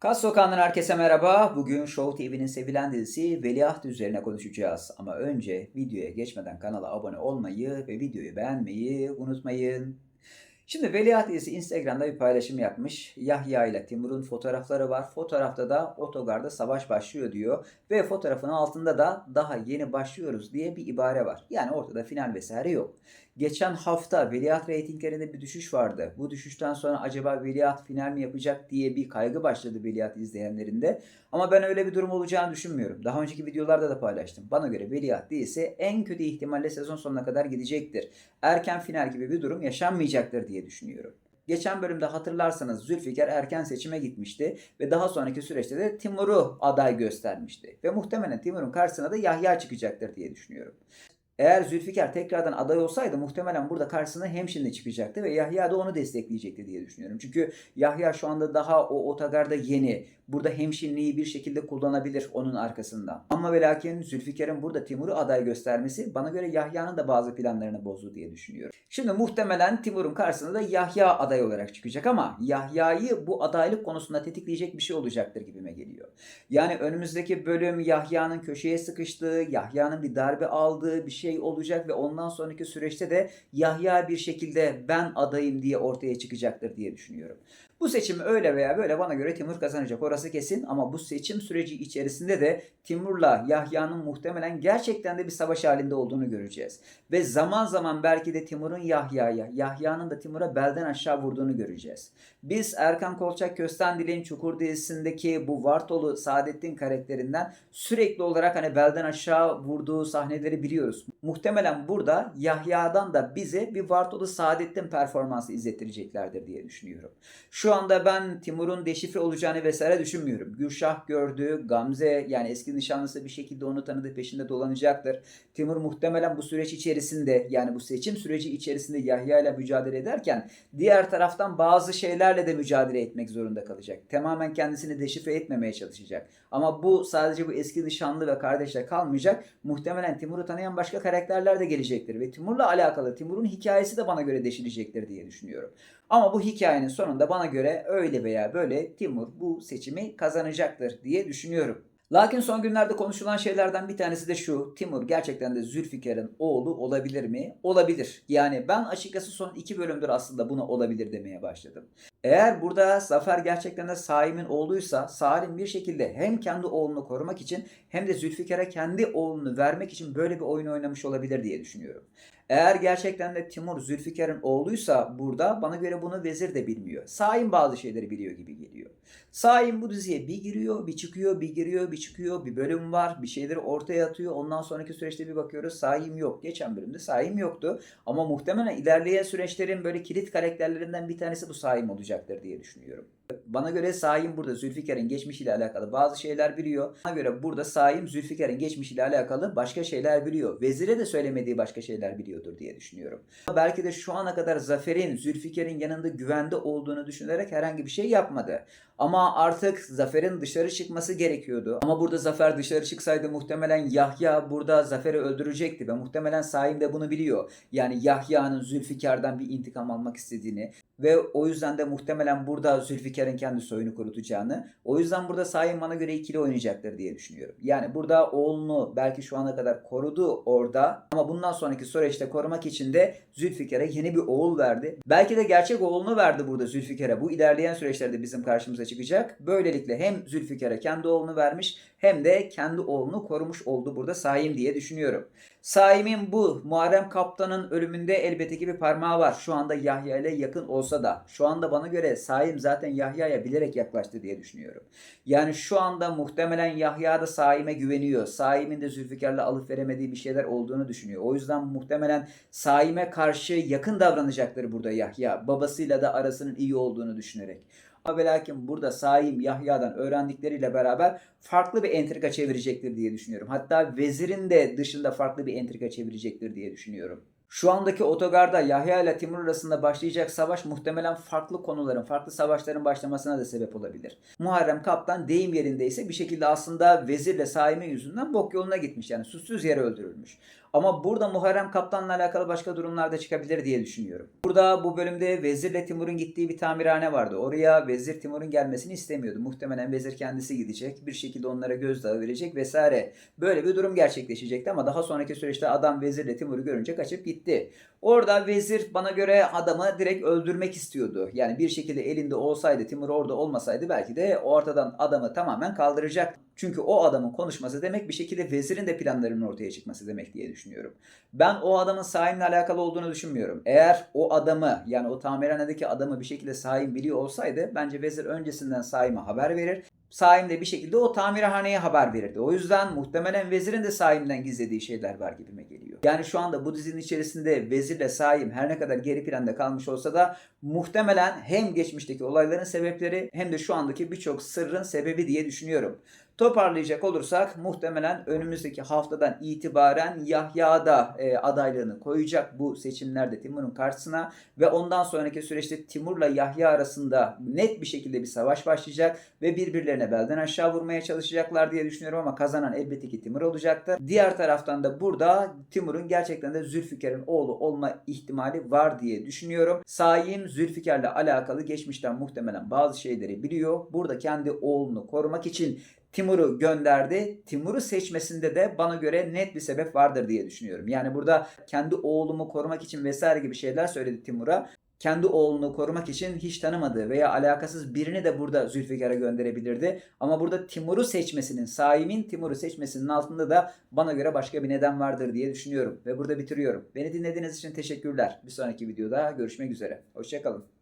Kas Sokağı'ndan herkese merhaba. Bugün Show TV'nin sevilen dizisi Veliaht üzerine konuşacağız. Ama önce videoya geçmeden kanala abone olmayı ve videoyu beğenmeyi unutmayın. Şimdi Veliaht dizisi Instagram'da bir paylaşım yapmış. Yahya ile Timur'un fotoğrafları var. Fotoğrafta da otogarda savaş başlıyor diyor. Ve fotoğrafın altında da daha yeni başlıyoruz diye bir ibare var. Yani ortada final vesaire yok. Geçen hafta Veliaht reytinglerinde bir düşüş vardı. Bu düşüşten sonra acaba Veliaht final mi yapacak diye bir kaygı başladı Veliaht izleyenlerinde. Ama ben öyle bir durum olacağını düşünmüyorum. Daha önceki videolarda da paylaştım. Bana göre Veliaht dizisi en kötü ihtimalle sezon sonuna kadar gidecektir. Erken final gibi bir durum yaşanmayacaktır diye düşünüyorum. Geçen bölümde hatırlarsanız Zülfikar erken seçime gitmişti ve daha sonraki süreçte de Timur'u aday göstermişti. Ve muhtemelen Timur'un karşısına da Yahya çıkacaktır diye düşünüyorum. Eğer Zülfikar tekrardan aday olsaydı muhtemelen burada karşısına Hemşinli çıkacaktı ve Yahya da onu destekleyecekti diye düşünüyorum. Çünkü Yahya şu anda daha o otogarda yeni. Burada Hemşinli'yi bir şekilde kullanabilir onun arkasından. Ama ve lakin Zülfikar'ın burada Timur'u aday göstermesi bana göre Yahya'nın da bazı planlarını bozdu diye düşünüyorum. Şimdi muhtemelen Timur'un karşısında da Yahya aday olarak çıkacak ama Yahya'yı bu adaylık konusunda tetikleyecek bir şey olacaktır gibime geliyor. Yani önümüzdeki bölüm Yahya'nın köşeye sıkıştığı, Yahya'nın bir darbe aldığı bir şey olacak ve ondan sonraki süreçte de Yahya bir şekilde ben adayım diye ortaya çıkacaktır diye düşünüyorum. Bu seçim öyle veya böyle bana göre Timur kazanacak orası kesin ama bu seçim süreci içerisinde de Timur'la Yahya'nın muhtemelen gerçekten de bir savaş halinde olduğunu göreceğiz. Ve zaman zaman belki de Timur'un Yahya'ya, Yahya'nın da Timur'a belden aşağı vurduğunu göreceğiz. Biz Erkan Kolçak Köstendil'in Çukur dizisindeki bu Vartolu Saadettin karakterinden sürekli olarak hani belden aşağı vurduğu sahneleri biliyoruz. Muhtemelen burada Yahya'dan da bize bir Vartolu Saadettin performansı izlettireceklerdir diye düşünüyorum. Şu anda ben Timur'un deşifre olacağını vesaire düşünmüyorum. Gülşah gördü, Gamze yani eski nişanlısı bir şekilde onu tanıdığı peşinde dolanacaktır. Timur muhtemelen bu süreç içerisinde yani bu seçim süreci içerisinde Yahya ile mücadele ederken diğer taraftan bazı şeylerle de mücadele etmek zorunda kalacak. Tamamen kendisini deşifre etmemeye çalışacak. Ama bu sadece bu eski nişanlı ve kardeşle kalmayacak. Muhtemelen Timur'u tanıyan başka karakterler de gelecektir ve Timur'la alakalı Timur'un hikayesi de bana göre deşilecektir diye düşünüyorum. Ama bu hikayenin sonunda bana göre öyle veya böyle Timur bu seçimi kazanacaktır diye düşünüyorum. Lakin son günlerde konuşulan şeylerden bir tanesi de şu. Timur gerçekten de Zülfikar'ın oğlu olabilir mi? Olabilir. Yani ben açıkçası son iki bölümdür aslında buna olabilir demeye başladım. Eğer burada Zafer gerçekten de Saim'in oğluysa Salim bir şekilde hem kendi oğlunu korumak için hem de Zülfikar'a kendi oğlunu vermek için böyle bir oyun oynamış olabilir diye düşünüyorum. Eğer gerçekten de Timur Zülfikar'ın oğluysa burada bana göre bunu vezir de bilmiyor. Saim bazı şeyleri biliyor gibi geliyor. Saim bu diziye bir giriyor, bir çıkıyor, bir giriyor, bir çıkıyor. Bir bölüm var, bir şeyleri ortaya atıyor. Ondan sonraki süreçte bir bakıyoruz Saim yok. Geçen bölümde Saim yoktu. Ama muhtemelen ilerleyen süreçlerin böyle kilit karakterlerinden bir tanesi bu Saim olacaktır diye düşünüyorum. Bana göre Saim burada Zülfikar'ın geçmişiyle alakalı bazı şeyler biliyor. Bana göre burada Saim Zülfikar'ın geçmişiyle alakalı başka şeyler biliyor. Vezire de söylemediği başka şeyler biliyordur diye düşünüyorum. Belki de şu ana kadar Zafer'in Zülfikar'ın yanında güvende olduğunu düşünerek herhangi bir şey yapmadı. Ama artık Zafer'in dışarı çıkması gerekiyordu. Ama burada Zafer dışarı çıksaydı muhtemelen Yahya burada Zafer'i öldürecekti ve muhtemelen Saim de bunu biliyor. Yani Yahya'nın Zülfikar'dan bir intikam almak istediğini ve o yüzden de muhtemelen burada Zülfikar'ın kendi soyunu kurutacağını. O yüzden burada Saim bana göre ikili oynayacaktır diye düşünüyorum. Yani burada oğlunu belki şu ana kadar korudu orada ama bundan sonraki süreçte korumak için de Zülfikar'a yeni bir oğul verdi. Belki de gerçek oğlunu verdi burada Zülfikar'a. Bu ilerleyen süreçlerde bizim karşımıza çıkacak. Böylelikle hem Zülfikar'a kendi oğlunu vermiş hem de kendi oğlunu korumuş oldu burada Saim diye düşünüyorum. Saim'in bu Muharrem Kaptan'ın ölümünde elbette ki bir parmağı var. Şu anda Yahya ile yakın olsa da şu anda bana göre Saim zaten Yahya'ya bilerek yaklaştı diye düşünüyorum. Yani şu anda muhtemelen Yahya da Saim'e güveniyor. Saim'in de Zülfikar'la alıp veremediği bir şeyler olduğunu düşünüyor. O yüzden muhtemelen Saim'e karşı yakın davranacaktır burada Yahya. Babasıyla da arasının iyi olduğunu düşünerek. Ama ve lakin burada Saim Yahya'dan öğrendikleriyle beraber farklı bir entrika çevirecektir diye düşünüyorum. Hatta vezirin de dışında farklı bir entrika çevirecektir diye düşünüyorum. Şu andaki otogarda Yahya ile Timur arasında başlayacak savaş muhtemelen farklı konuların, farklı savaşların başlamasına da sebep olabilir. Muharrem Kaptan deyim yerindeyse bir şekilde aslında vezirle Saim'in yüzünden bok yoluna gitmiş. Yani suçsuz yere öldürülmüş. Ama burada Muharrem Kaptan'la alakalı başka durumlar da çıkabilir diye düşünüyorum. Burada bu bölümde Vezir'le Timur'un gittiği bir tamirhane vardı. Oraya Vezir Timur'un gelmesini istemiyordu. Muhtemelen Vezir kendisi gidecek. Bir şekilde onlara gözdağı verecek vesaire. Böyle bir durum gerçekleşecekti ama daha sonraki süreçte adam Vezir'le Timur'u görünce kaçıp gitti. Orada Vezir bana göre adamı direkt öldürmek istiyordu. Yani bir şekilde elinde olsaydı Timur orada olmasaydı belki de ortadan adamı tamamen kaldıracak. Çünkü o adamın konuşması demek bir şekilde vezirin de planlarının ortaya çıkması demek diye düşünüyorum. Ben o adamın Saim'le alakalı olduğunu düşünmüyorum. Eğer o adamı yani o tamirhanedeki adamı bir şekilde Saim biliyor olsaydı bence vezir öncesinden Saim'e haber verir. Saim de bir şekilde o tamirhaneye haber verirdi. O yüzden muhtemelen vezirin de Saim'den gizlediği şeyler var gibime geliyor. Yani şu anda bu dizinin içerisinde vezirle Saim her ne kadar geri planda kalmış olsa da muhtemelen hem geçmişteki olayların sebepleri hem de şu andaki birçok sırrın sebebi diye düşünüyorum. Toparlayacak olursak muhtemelen önümüzdeki haftadan itibaren Yahya da e, adaylığını koyacak bu seçimlerde Timur'un karşısına ve ondan sonraki süreçte Timur'la Yahya arasında net bir şekilde bir savaş başlayacak ve birbirlerine belden aşağı vurmaya çalışacaklar diye düşünüyorum ama kazanan elbette ki Timur olacaktır. Diğer taraftan da burada Timur'un gerçekten de Zülfikar'ın oğlu olma ihtimali var diye düşünüyorum. Saim Zülfikar'la alakalı geçmişten muhtemelen bazı şeyleri biliyor. Burada kendi oğlunu korumak için Timur'u gönderdi. Timur'u seçmesinde de bana göre net bir sebep vardır diye düşünüyorum. Yani burada kendi oğlumu korumak için vesaire gibi şeyler söyledi Timur'a. Kendi oğlunu korumak için hiç tanımadığı veya alakasız birini de burada Zülfikar'a gönderebilirdi. Ama burada Timur'u seçmesinin, Saim'in Timur'u seçmesinin altında da bana göre başka bir neden vardır diye düşünüyorum. Ve burada bitiriyorum. Beni dinlediğiniz için teşekkürler. Bir sonraki videoda görüşmek üzere. Hoşçakalın.